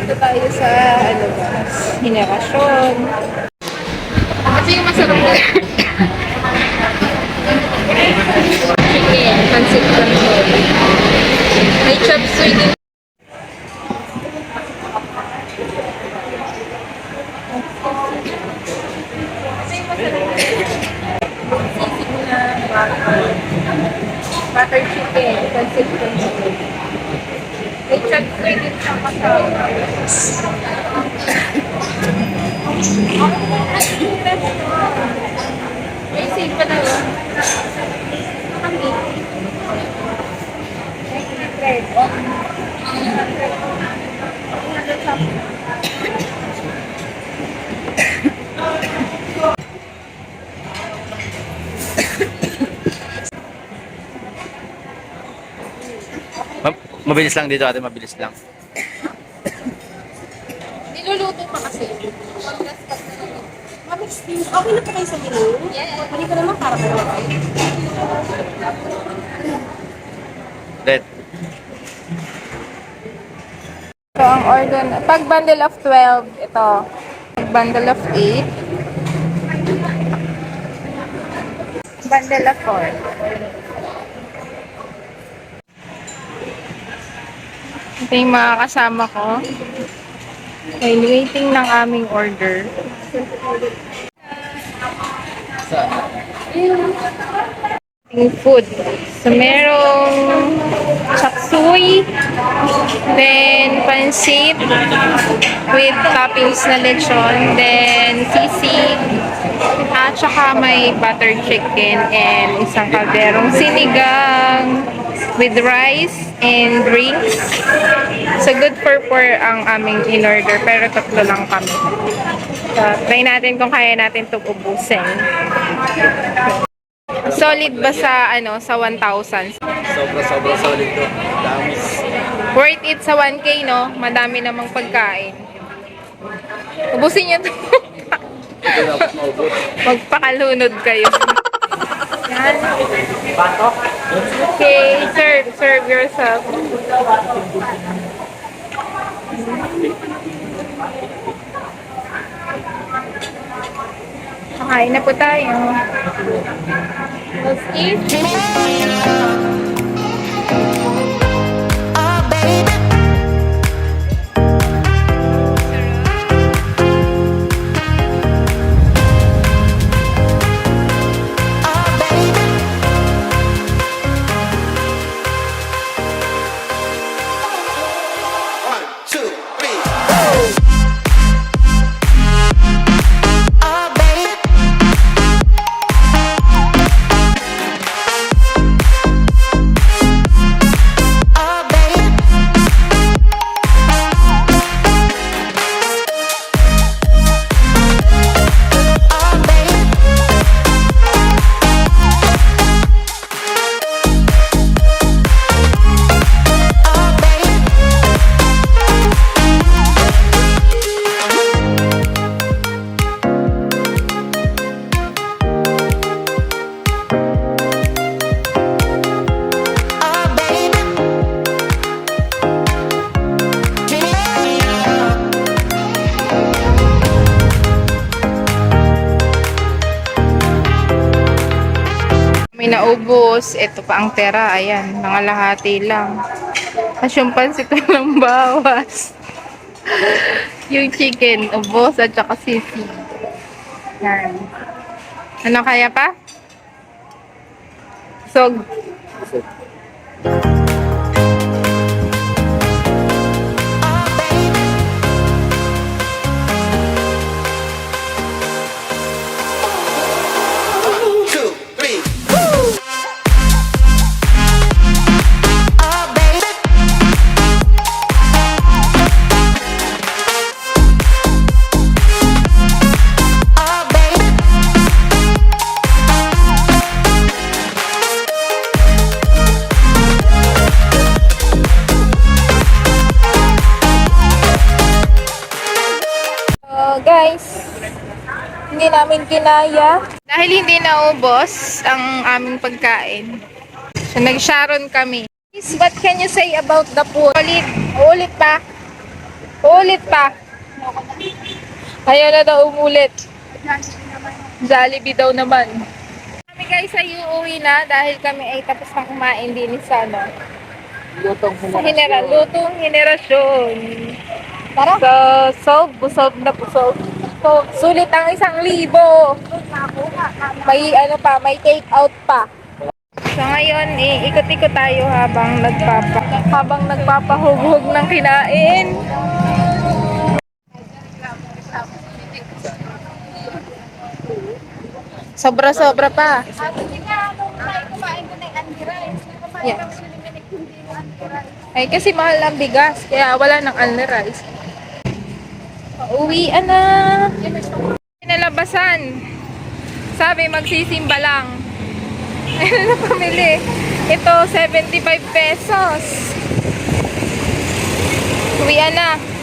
Dito tayo sa, ano ba, henerasyon. Kasi yung masarap dito. Chicken, pancit canton. May chop suey din. Na butter. Butter chicken, pancit canton. Chop suey din sa kasama. May save pa daw. Kami. Mabilis lang dito ate, mabilis lang. Niluluto pa kasi. Pag-gaspas na lang. Mami, okay na po kayo sa menu? Yes. Hindi ko naman para kayo. Red. So, ang order, pag bundle of 12, ito. Pag bundle of 8. Bundle of 4. Ito yung mga kasama ko. Okay, waiting ng aming order. Yung food. So, merong chapsuy, then pansit with toppings na lechon, then sisig, at saka may butter chicken and isang kalderong sinigang with rice and drinks. So, good for four ang aming in-order, pero tatlo lang kami. So, try natin kung kaya natin ito ubusin. Solid ba sa ano sa 1,000? Sobra sobra solid to. Dami. Worth it sa 1K, no? Madami namang pagkain. Ubusin niyo to. Ito. Magpakalunod kayo. Yan. Okay, serve. Serve yourself. Kakain na po tayo. Let's eat. May naubos. Ito pa ang tera. Ayan, mga lahati lang. Tapos yung pansit ng bawas. yung chicken, ubos at saka sisig. Yan. Ano kaya pa? Sog. One, hindi namin kinaya. Dahil hindi naubos ang aming pagkain. So, nag-sharon kami. What can you say about the food? Ulit, ulit pa. Ulit pa. Ayaw na daw umulit. Jollibee daw naman. Kami guys ay uuwi na dahil kami ay tapos na kumain din sa ano. Lutong Sa general, lutong henerasyon. Tara. So, solve, busog na busog. So, sulit ang isang libo. May ano pa, may take out pa. So ngayon, iikot-ikot tayo habang nagpapa habang nagpapahughog ng kinain. Sobra-sobra pa. Yeah. Ay, kasi mahal ang bigas, kaya wala ng only rice. Uwi na. Pinalabasan. Sabi, magsisimba lang. Ayun na pamili. Ito, 75 pesos. Uwi na.